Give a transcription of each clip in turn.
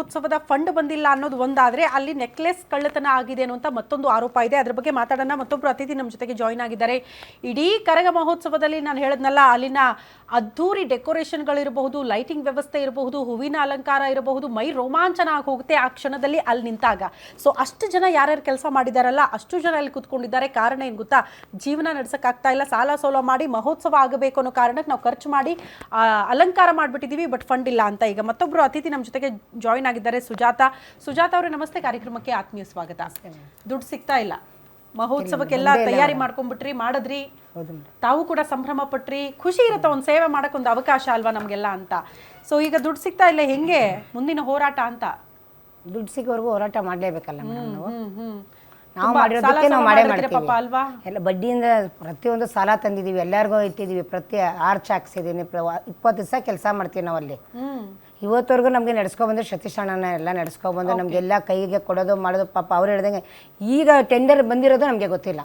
ಮಹೋತ್ಸವದ ಫಂಡ್ ಬಂದಿಲ್ಲ ಅನ್ನೋದು ಒಂದಾದ್ರೆ ಅಲ್ಲಿ ನೆಕ್ಲೆಸ್ ಕಳ್ಳತನ ಆಗಿದೆ ಅನ್ನುವಂತ ಮತ್ತೊಂದು ಆರೋಪ ಇದೆ. ಅದ್ರ ಬಗ್ಗೆ ಮಾತಾಡೋಣ. ಮತ್ತೊಬ್ಬರು ಅತಿಥಿ ನಮ್ಮ ಜೊತೆಗೆ ಜಾಯ್ನ್ ಆಗಿದ್ದಾರೆ. ಇಡೀ ಕರಗ ಮಹೋತ್ಸವದಲ್ಲಿ ನಾನು ಹೇಳದ್ನಲ್ಲ, ಅಲ್ಲಿನ ಅದ್ಧೂರಿ ಡೆಕೋರೇಷನ್ಗಳಿರಬಹುದು ಲೈಟಿಂಗ್ ವ್ಯವಸ್ಥೆ ಇರಬಹುದು, ಹೂವಿನ ಅಲಂಕಾರ ಇರಬಹುದು, ಮೈ ರೋಮಾಂಚನ ಆಗಿ ಹೋಗುತ್ತೆ ಆ ಕ್ಷಣದಲ್ಲಿ ಅಲ್ಲಿ ನಿಂತಾಗ. ಸೊ ಅಷ್ಟು ಜನ ಯಾರ್ಯಾರು ಕೆಲಸ ಮಾಡಿದಾರಲ್ಲ, ಅಷ್ಟು ಜನ ಅಲ್ಲಿ ಕೂತ್ಕೊಂಡಿದ್ದಾರೆ. ಕಾರಣ ಏನು ಗೊತ್ತಾ? ಜೀವನ ನಡೆಸೋಕ್ಕಾಗ್ತಾ ಇಲ್ಲ. ಸಾಲ ಸೋಲ ಮಾಡಿ ಮಹೋತ್ಸವ ಆಗಬೇಕು ಅನ್ನೋ ಕಾರಣಕ್ಕೆ ನಾವು ಖರ್ಚು ಮಾಡಿ ಅಲಂಕಾರ ಮಾಡಿಬಿಟ್ಟಿದ್ದೀವಿ ಬಟ್ ಫಂಡ್ ಇಲ್ಲ ಅಂತ ಈಗ. ಮತ್ತೊಬ್ಬರು ಅತಿಥಿ ನಮ್ಮ ಜೊತೆಗೆ ಜಾಯಿನ್ ಆಗಿದ್ದಾರೆ ಸುಜಾತ ಸುಜಾತ ಅವರೇ ನಮಸ್ತೆ. ಕಾರ್ಯಕ್ರಮಕ್ಕೆ ಆತ್ಮೀಯ ಸ್ವಾಗತ. ದುಡ್ಡು ಸಿಗ್ತಾ ಇಲ್ಲ. ಮಹೋತ್ಸವಕ್ಕೆಲ್ಲ ತಯಾರಿ ಮಾಡ್ಕೊಂಡ್ಬಿಟ್ರಿ ಮಾಡಿದ್ರಿ. ತಾವು ಕೂಡ ಸಂಭ್ರಮ ಪಟ್ರಿ. ಖುಷಿ ಇರುತ್ತೆ ಒಂದು ಸೇವೆ ಮಾಡೋಕ್ಕೊಂದು ಅವಕಾಶ ಅಲ್ವಾ ನಮಗೆಲ್ಲ ಅಂತ. ಸೊ ಈಗ ದುಡ್ಡು ಸಿಗ್ತಾ ಇಲ್ಲ ಹೆಂಗೆ? ಮುಂದಿನ ಹೋರಾಟ ಅಂತ. ದುಡ್ಡು ಸಿಗೋವರೆಗೂ ಹೋರಾಟ ಮಾಡಲೇಬೇಕಲ್ಲ ನಾವು? ಮಾಡಿರೋದಕ್ಕೆ ನಾವು ಮಾಡೇ ಮಾಡ್ತೀವಿ. ಅಲ್ವಾ? ಎಲ್ಲ ಬಡ್ಡಿಯಿಂದ ಪ್ರತಿಯೊಂದು ಸಾಲ ತಂದಿದ್ದೀವಿ. ಎಲ್ಲರಿಗೂ ಇಟ್ಟಿದ್ದೀವಿ ಪ್ರತಿ ಆರ್ಚ್ ಹಾಕ್ಸಿದ್ದೀನಿ ಇಪ್ಪತ್ತು ದಿವಸ ಕೆಲಸ ಮಾಡ್ತೀವಿ ನಾವು ಅಲ್ಲಿ ಇವತ್ತವರೆಗೂ ನಮಗೆ ನಡೆಸ್ಕೊಬಂದು ಸತೀಶ್ ಅಣ್ಣನ ಎಲ್ಲ ನಡೆಸ್ಕೊಬಂದು ನಮಗೆಲ್ಲ ಕೈಗೆ ಕೊಡೋದು ಮಾಡೋದು ಪಾಪ ಅವ್ರು ಹೇಳ್ದಂಗೆ. ಈಗ ಟೆಂಡರ್ ಬಂದಿರೋದು ನಮಗೆ ಗೊತ್ತಿಲ್ಲ.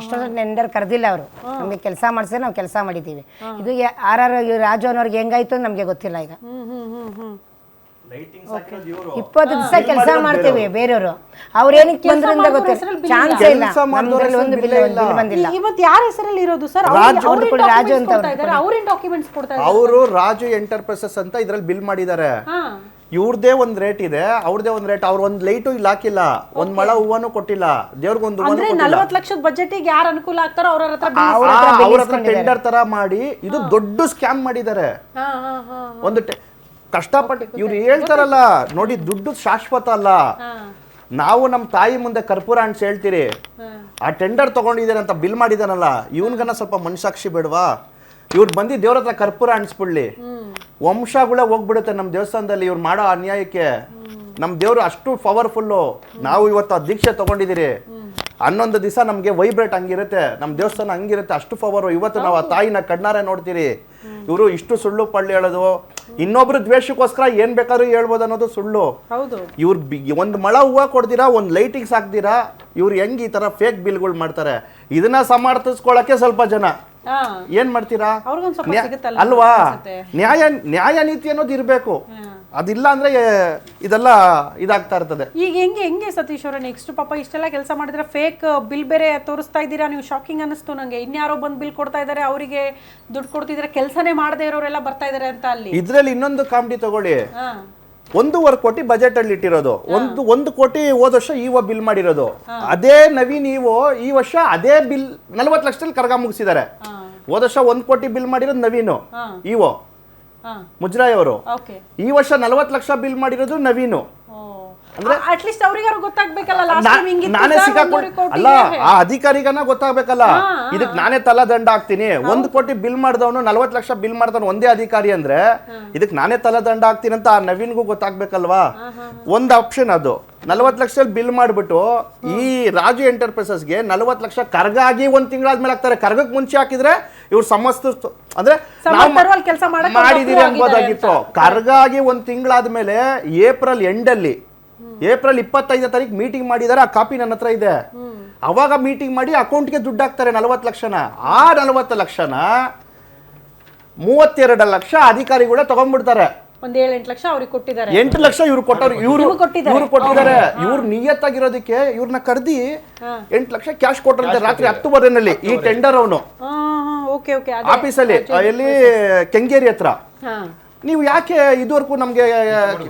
ಇಷ್ಟೊಂದು ಟೆಂಡರ್ ಕರೆದಿಲ್ಲ ಅವರು. ನಮಗೆ ಕೆಲಸ ಮಾಡಿಸಿದ್ರೆ ನಾವು ಕೆಲಸ ಮಾಡಿದ್ದೀವಿ. ಇದು ಆರ್ ಆರ್ ರಾಜು ಅನ್ನೋರ್ಗೆ ಹೆಂಗಾಯ್ತು ನಮಗೆ ಗೊತ್ತಿಲ್ಲ ಈಗ. ಇಪ್ಪತ್ತು ದಿವಸ ಕೆಲಸ ಮಾಡ್ತೀವಿ ಬೇರೆಯವರು. ಅವ್ರ ಏನಕ್ಕೆ ಬಂದ್ರಿಂದ ಗೊತ್ತಿಲ್ಲ. ಚಾನ್ಸ್ ಇಲ್ಲ. ನಮ್ದ್ರಲ್ಲಿ ಒಂದು ಬಿಲ್ ಬಿಲ್ ಬಂದಿಲ್ಲ. ಇವತ್ತು ಯಾರ ಹೆಸರಲ್ಲಿ ಇರೋದು ಸರ್? ರಾಜು. ರಾಜು ಅಂತ ಅವ್ರೇನ್ ಡಾಕ್ಯುಮೆಂಟ್ಸ್ ಕೊಡ್ತಾ ಇದ್ದಾರೆ? ಅವರು ರಾಜು ಎಂಟರ್ಪ್ರೈಸಸ್ ಅಂತ ಇದ್ರಲ್ಲಿ ಬಿಲ್ ಮಾಡಿದ್ದಾರೆ. ಇವ್ರದೇ ಒಂದ್ ರೇಟ್ ಇದೆ. ಅವ್ರದೇ ಒಂದ್ ರೇಟ್. ಅವ್ರ ಒಂದ್ ಲೈಟು ಇಲ್ಲಿ ಹಾಕಿಲ್ಲ. ಒಂದ್ ಮಳ ಹೂವನು ಕೊಟ್ಟಿಲ್ಲ. ದೇವ್ರಿಗೊಂದು ಒಂದು ಅಂದ್ರೆ ನಲ್ವತ್ತು ಲಕ್ಷದ ಬಜೆಟ್ ಯಾರು ಅನುಕೂಲ ಆಗ್ತಾರೋ ಅವ್ರ ಹತ್ರ ಟೆಂಡರ್ ತರ ಮಾಡಿ ಇದು ದೊಡ್ಡ ಸ್ಕ್ಯಾಮ್ ಮಾಡಿದ್ದಾರೆ. ಹಾ ಹಾ ಹಾ ಒಂದು ಕಷ್ಟಪಟ್ಟು ಇವ್ರು ಹೇಳ್ತಾರಲ್ಲ ನೋಡಿ ದುಡ್ಡು ಶಾಶ್ವತ ಅಲ್ಲ. ನಾವು ನಮ್ಮ ತಾಯಿ ಮುಂದೆ ಕರ್ಪೂರ ಅಂಟ್ಸ್ ಹೇಳ್ತೀರಿ. ಆ ಟೆಂಡರ್ ತಗೊಂಡಿದ್ದಾರೆ ಅಂತ ಬಿಲ್ ಮಾಡಿದಾನಲ್ಲ ಇವನ್ಗನ ಸ್ವಲ್ಪ ಮನಸಾಕ್ಷಿ ಬಿಡ್ವಾ? ಇವ್ರು ಬಂದು ದೇವ್ರ ಹತ್ರ ಕರ್ಪೂರ ಅಣಿಸ್ಬಿಡ್ಲಿ ವಂಶಗಳೇ ಹೋಗ್ಬಿಡುತ್ತೆ ನಮ್ಮ ದೇವಸ್ಥಾನದಲ್ಲಿ ಇವ್ರು ಮಾಡೋ ಅನ್ಯಾಯಕ್ಕೆ. ನಮ್ಮ ದೇವರು ಅಷ್ಟು ಪವರ್ಫುಲ್ಲು ನಾವು ಇವತ್ತು ಆ ದೀಕ್ಷೆ ತಗೊಂಡಿದ್ದೀರಿ. ಹನ್ನೊಂದು ದಿವಸ ನಮಗೆ ವೈಬ್ರೇಟ್ ಹಂಗಿರುತ್ತೆ. ನಮ್ಮ ದೇವಸ್ಥಾನ ಹಂಗಿರುತ್ತೆ ಅಷ್ಟು ಪವರು ಇವತ್ತು ನಾವು ಆ ತಾಯಿನ ಕಣ್ಣಾರೆ ನೋಡ್ತೀರಿ. ಇವರು ಇಷ್ಟು ಸುಳ್ಳು ಪಳ್ಳಿ ಹೇಳೋದು ಇನ್ನೊಬ್ರು ದ್ವೇಷಕ್ಕೋಸ್ಕರ ಏನ್ ಬೇಕಾದ್ರೂ ಹೇಳ್ಬೋದು ಅನ್ನೋದು ಸುಳ್ಳು. ಇವ್ರ ಒಂದ್ ಮಳ ಹೂವ ಕೊಡ್ದಿರಾ ಒಂದ್ ಲೈಟಿಂಗ್ಸ್ ಹಾಕ್ದಿರಾ ಇವ್ರು ಹೆಂಗ್ ಈ ತರ ಫೇಕ್ ಬಿಲ್ಗಳು ಮಾಡ್ತಾರೆ? ಇದನ್ನ ಸಮರ್ಥಿಸ್ಕೊಳಕ್ಕೆ ಸ್ವಲ್ಪ ಜನ. ಏನ್ ಮಾಡ್ತೀರಾ? ನ್ಯಾ- ಅಲ್ವಾ? ನ್ಯಾಯ ನ್ಯಾಯ ನೀತಿ ಅನ್ನೋದು ಇರ್ಬೇಕು. ಅದಿಲ್ಲ ಅಂದ್ರೆ ಇದೆಲ್ಲ ಇದಾಗ್ತಾ ಇರ್ತದೆ. ಈಗ ಹೆಂಗೆ ಹೆಂಗೆ ಸತೀಶ್ ಅವರ ನೆಕ್ಸ್ಟ್ ಪಾಪ ಇಷ್ಟೆಲ್ಲ ಕೆಲಸ ಮಾಡಿದ್ರೆ ಫೇಕ್ ಬಿಲ್ ಬೇರೆ ತೋರಿಸ್ತಾ ಇದ್ದೀರಾ? ನೀವು ಶಾಕಿಂಗ್ ಅನಿಸ್ತು ನಂಗೆ. ಇನ್ಯಾರೋ ಬಂದು ಬಿಲ್ ಕೊಡ್ತಾ ಇದ್ದಾರೆ ಅವರಿಗೆ ದುಡ್ಡು ಕೊಡ್ತಿದ್ರೆ ಕೆಲಸನೇ ಮಾಡದೇ ಇರೋರೆಲ್ಲ ಬರ್ತಾ ಇದ್ದಾರೆ ಅಂತ ಅಲ್ಲಿ. ಇದ್ರಲ್ಲಿ ಇನ್ನೊಂದು ಕಾಮಿಡಿ ತಗೊಳ್ಳಿ. ಒಂದೂವರೆ ಕೋಟಿ ಬಜೆಟ್ ಅಲ್ಲಿ ಇಟ್ಟಿರೋದು. ಒಂದು ಒಂದು ಕೋಟಿ ಹೋದ ವರ್ಷ ಈ ಬಿಲ್ ಮಾಡಿರೋದು. ಅದೇ ನವೀನ್ ಇವು ಈ ವರ್ಷ ಅದೇ ಬಿಲ್ ನಲ್ವತ್ತು ಲಕ್ಷದಲ್ಲಿ ಕರ್ಗ ಮುಗಿಸಿದ್ದಾರೆ. ಹೋದ ವರ್ಷ ಒಂದ್ ಕೋಟಿ ಬಿಲ್ ಮಾಡಿರೋದು ನವೀನು. ಹಾ. ಮುಜ್ರಾಯ್ ಅವರು. ಈ ವರ್ಷ ನಲವತ್ತು ಲಕ್ಷ ಬಿಲ್ ಮಾಡಿರೋದು ನವೀನು. ಅಟ್ಲೀಸ್ಟ್ ಅವ್ರಿಗಾರು ಗೊತ್ತಾಗ್ಬೇಕಲ್ಲ ನಾನೇ ಸಿಕ್ಕಾಕೊಂಡು ಅಲ್ಲ ಆ ಅಧಿಕಾರಿಗನ ಗೊತ್ತಾಗ್ಬೇಕಲ್ಲ. ಇದಕ್ ನಾನೇ ತಲಾದಂಡ ಹಾಕ್ತೀನಿ. ಒಂದ್ ಕೋಟಿ ಬಿಲ್ ಮಾಡಿದವನು ನಲ್ವತ್ ಲಕ್ಷ ಬಿಲ್ ಮಾಡಿದವನು ಒಂದೇ ಅಧಿಕಾರಿ ಅಂದ್ರೆ ಇದಕ್ ನಾನೇ ತಲಾದಂಡ ಹಾಕ್ತೀನಿ ಅಂತ ಆ ನವೀನ್ಗೂ ಗೊತ್ತಾಗ್ಬೇಕಲ್ವಾ? ಒಂದ್ ಆಪ್ಷನ್ ಅದು. ನಲ್ವತ್ ಲಕ್ಷ ಬಿಲ್ ಮಾಡ್ಬಿಟ್ಟು ಈ ರಾಜು ಎಂಟರ್ಪ್ರೈಸಸ್ಗೆ ನಲ್ವತ್ ಲಕ್ಷ ಕರ್ಗ ಆಗಿ ಒಂದ್ ತಿಂಗಳಾದ್ಮೇಲೆ ಹಾಕ್ತಾರೆ. ಕರ್ಗಕ್ಕೆ ಮುಂಚೆ ಹಾಕಿದ್ರೆ ಇವ್ರು ಸಮಸ್ತ ಅಂದ್ರೆ ಮಾಡಿದೀರಿ ಅನ್ಬೋದಾಗಿತ್ತು ಕರ್ಗ ಆಗಿ ಒಂದ್ ತಿಂಗಳಾದ್ಮೇಲೆ ಏಪ್ರಿಲ್ ಎಂಡಲ್ಲಿ ಏಪ್ರಿಲ್ ಇಪ್ಪತ್ತೈದನೇ ತಾರೀಕು ಮೀಟಿಂಗ್ ಮಾಡಿದಾರೆ ಆ ಕಾಪಿ ನನ್ನ ಹತ್ರ ಇದೆ. ಅವಾಗ ಮೀಟಿಂಗ್ ಮಾಡಿ ಅಕೌಂಟ್ಗೆ ದುಡ್ಡು ಹಾಕ್ತಾರೆ ನಲವತ್ತು ಲಕ್ಷನ. ಆ ನಲವತ್ತು ಲಕ್ಷನ ಮೂವತ್ತೆರಡು ಲಕ್ಷ ಅಧಿಕಾರಿಗಳ ತಗೊಂಡ್ಬಿಡ್ತಾರೆ. ಒಂದ್ ಏಳು ಎಂಟು ಲಕ್ಷ ಅವ್ರಿಗೆ ಕೊಟ್ಟಿದ್ದಾರೆ. ಎಂಟು ಲಕ್ಷ ಇವ್ರು ಕೊಟ್ಟವ್ರು. ಇವ್ರು? ಇವ್ರು ಕೊಟ್ಟಿದ್ದಾರೆ. ಇವ್ರು ನಿಯತ್ತಾಗಿರೋದಕ್ಕೆ ಇವ್ರನ್ನ ಕರ್ದಿ ಎಂಟು ಲಕ್ಷ ಕ್ಯಾಶ್ ಕೊಟ್ಟರಂತೆ ರಾತ್ರಿ ಹತ್ತುವರೆನಲ್ಲಿ ಈ ಟೆಂಡರ್ ಅವನು. ಹಾ ಓಕೆ ಓಕೆ. ಆಫೀಸಲ್ಲಿ ಎಲ್ಲಿ ಕೆಂಗೇರಿ ಹತ್ರ. ಹಾ. ನೀವು ಯಾಕೆ ಇದುವರೆಗೂ ನಮಗೆ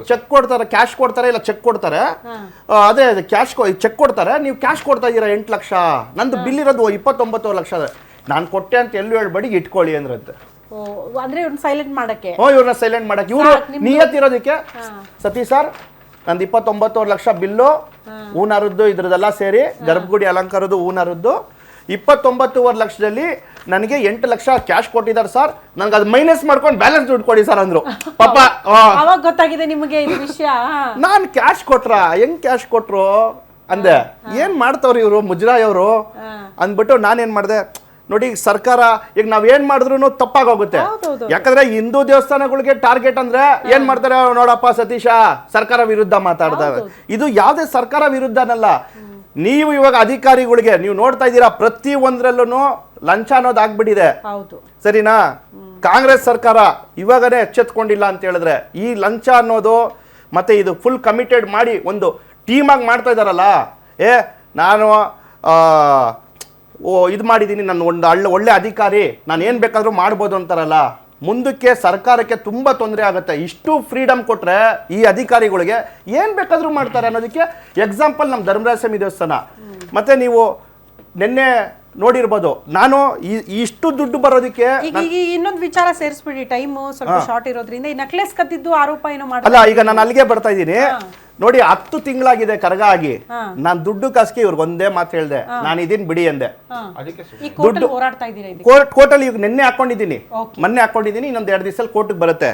ಚೆಕ್ ಕೊಡ್ತಾರೆ ಕ್ಯಾಶ್ ಕೊಡ್ತಾರೆ ಇಲ್ಲ ಚೆಕ್ ಕೊಡ್ತಾರೆ? ಆ, ಅದೇ ಅದೇ ಕ್ಯಾಶ್ ಚೆಕ್ ಕೊಡ್ತಾರೆ ನೀವು ಕ್ಯಾಶ್ ಕೊಡ್ತಾ ಇದ್ದೀರಾ ಎಂಟು ಲಕ್ಷ? ನಂದು ಬಿಲ್ ಇರೋದು ಇಪ್ಪತ್ತೊಂಬತ್ತು ಲಕ್ಷ ನಾನು ಕೊಟ್ಟೆ ಅಂತ ಎಲ್ಲೂ ಹೇಳ್ಬೇಡಿ ಇಟ್ಕೊಳ್ಳಿ ಅಂದ್ರಂತೆ. ಓ ಅಂದ್ರೆ ಇವ್ರನ್ನ ಸೈಲೆಂಟ್ ಮಾಡಕ್ಕೆ? ಓ ಇವ್ರನ್ನ ಸೈಲೆಂಟ್ ಮಾಡಕ್ಕೆ. ಇವರು ನಿಯತ್ತಿರೋದಕ್ಕೆ ಸತಿ ಸರ್ ನಂದು ಇಪ್ಪತ್ತೊಂಬತ್ತು ಲಕ್ಷ ಬಿಲ್ಲು ಹೂನಾರದ್ದು ಇದ್ರದ್ದೆಲ್ಲ ಸೇರಿ ಗರ್ಭಗುಡಿ ಅಲಂಕಾರದ್ದು ಹೂನಾರದ್ದು ಇಪ್ಪತ್ತೊಂಬತ್ತುವರೆ ಲಕ್ಷದಲ್ಲಿ ನನಗೆ ಎಂಟು ಲಕ್ಷ ಕ್ಯಾಶ್ ಕೊಟ್ಟಿದ್ದಾರೆ ಸರ್ ನನಗೆ ಅದು ಮೈನಸ್ ಮಾಡ್ಕೊಂಡು ಬ್ಯಾಲೆನ್ಸ್ ದುಡ್ಡು ಕೊಡಿ ಸರ್ ಅಂದ್ರು. ಪಾಪ ಅವಾಗ ಗೊತ್ತಾಗಿದೆ ನಿಮಗೆ ಈ ವಿಷಯ. ನಾನು ಕ್ಯಾಶ್ ಕೊಟ್ರ? ಹೆಂಗ್ ಕ್ಯಾಶ್ ಕೊಟ್ರು? ಅಂದೆ ಏನ್ ಮಾಡ್ತಾವ್ರಿ ಇವರು ಮುಜರಾಯ್ ಅವರು? ಅಂದ್ಬಿಟ್ಟು ನಾನೇನ್ ಮಾಡ್ದೆ ನೋಡಿ ಈಗ ಸರ್ಕಾರ ಈಗ ನಾವ್ ಏನ್ ಮಾಡಿದ್ರು ತಪ್ಪಾಗೋಗುತ್ತೆ. ಯಾಕಂದ್ರೆ ಹಿಂದೂ ದೇವಸ್ಥಾನಗಳಿಗೆ ಟಾರ್ಗೆಟ್ ಅಂದ್ರೆ ಏನ್ ಮಾಡ್ತಾರೆ ನೋಡಪ್ಪ ಸತೀಶ? ಸರ್ಕಾರ ವಿರುದ್ಧ ಮಾತಾಡ್ತಾರೆ ಇದು ಯಾವುದೇ ಸರ್ಕಾರ ವಿರುದ್ಧನಲ್ಲ. ನೀವು ಇವಾಗ ಅಧಿಕಾರಿಗಳಿಗೆ ನೀವು ನೋಡ್ತಾ ಇದ್ದೀರಾ ಪ್ರತಿ ಒಂದ್ರಲ್ಲೂ ಲಂಚ ಅನ್ನೋದು ಆಗ್ಬಿಟ್ಟಿದೆ. ಸರಿನಾ? ಕಾಂಗ್ರೆಸ್ ಸರ್ಕಾರ ಇವಾಗನೇ ಎಚ್ಚೆತ್ಕೊಂಡಿಲ್ಲ ಅಂತ ಹೇಳಿದ್ರೆ ಈ ಲಂಚ ಅನ್ನೋದು ಮತ್ತೆ ಇದು ಫುಲ್ ಕಮಿಟೆಡ್ ಮಾಡಿ ಒಂದು ಟೀಮಾಗಿ ಮಾಡ್ತಾ ಇದ್ದಾರಲ್ಲ ಏ ನಾನು ಓ ಇದು ಮಾಡಿದ್ದೀನಿ ನನ್ನ ಒಂದು ಒಳ್ಳೆ ಒಳ್ಳೆ ಅಧಿಕಾರಿ ನಾನು ಏನು ಬೇಕಾದರೂ ಮಾಡ್ಬೋದು ಅಂತಾರಲ್ಲ. ಮುಂದಕ್ಕೆ ಸರ್ಕಾರಕ್ಕೆ ತುಂಬ ತೊಂದರೆ ಆಗುತ್ತೆ. ಇಷ್ಟು ಫ್ರೀಡಮ್ ಕೊಟ್ಟರೆ ಈ ಅಧಿಕಾರಿಗಳಿಗೆ ಏನು ಬೇಕಾದರೂ ಮಾಡ್ತಾರೆ ಅನ್ನೋದಕ್ಕೆ ಎಕ್ಸಾಂಪಲ್ ನಮ್ಮ ಧರ್ಮರಾಜ ಸ್ವಾಮಿ ದೇವಸ್ಥಾನ. ಮತ್ತು ನೀವು ನಿನ್ನೆ ನೋಡಿರ್ಬೋದು ನಾನು ಇಷ್ಟು ದುಡ್ಡು ಬರೋದಕ್ಕೆ ಇನ್ನೊಂದು ವಿಚಾರ ಸೇರಿಸ್ಬಿಡಿ ಟೈಮ್ ಸ್ವಲ್ಪ ಶಾರ್ಟ್ ಇರೋದ್ರಿಂದ. ಈ ನೆಕ್ಲೆಸ್ ಕದ್ದಿದ್ದು ಆರೋಪ ಏನೋ ಮಾಡಲ್ಲ ಅಲ್ಲ ಈಗ ನಾನು ಅಲ್ಲಿಗೆ ಬರ್ತಾ ಇದ್ದೀನಿ. ನೋಡಿ ಹತ್ತು ತಿಂಗಳಾಗಿದೆ ಕರಗ ಆಗಿ. ನಾನ್ ದುಡ್ಡು ಕಾಸ್ಗೆ ಇವ್ರಿಗೆ ಒಂದೇ ಮಾತು ಹೇಳ್ದೆ. ನಾನು ಇದೀನಿ ಬಿಡಿ ಅಂದೆ. ಈ ಕೋರ್ಟ್ ಹೋರಾಡ್ತಾ ಇದ್ದೀರಾ ಇದಕ್ಕೆ ಕೋರ್ಟ್ ಕೋರ್ಟಲ್ಲಿ ಈಗ ನಿನ್ನೆ ಹಾಕೊಂಡಿದ್ದೀನಿ. ಮೊನ್ನೆ ಹಾಕೊಂಡಿದ್ದೀನಿ ಇನ್ನೊಂದು ಎರಡು ದಿವಸದಲ್ಲಿ ಕೋರ್ಟ್ಗೆ ಬರುತ್ತೆ.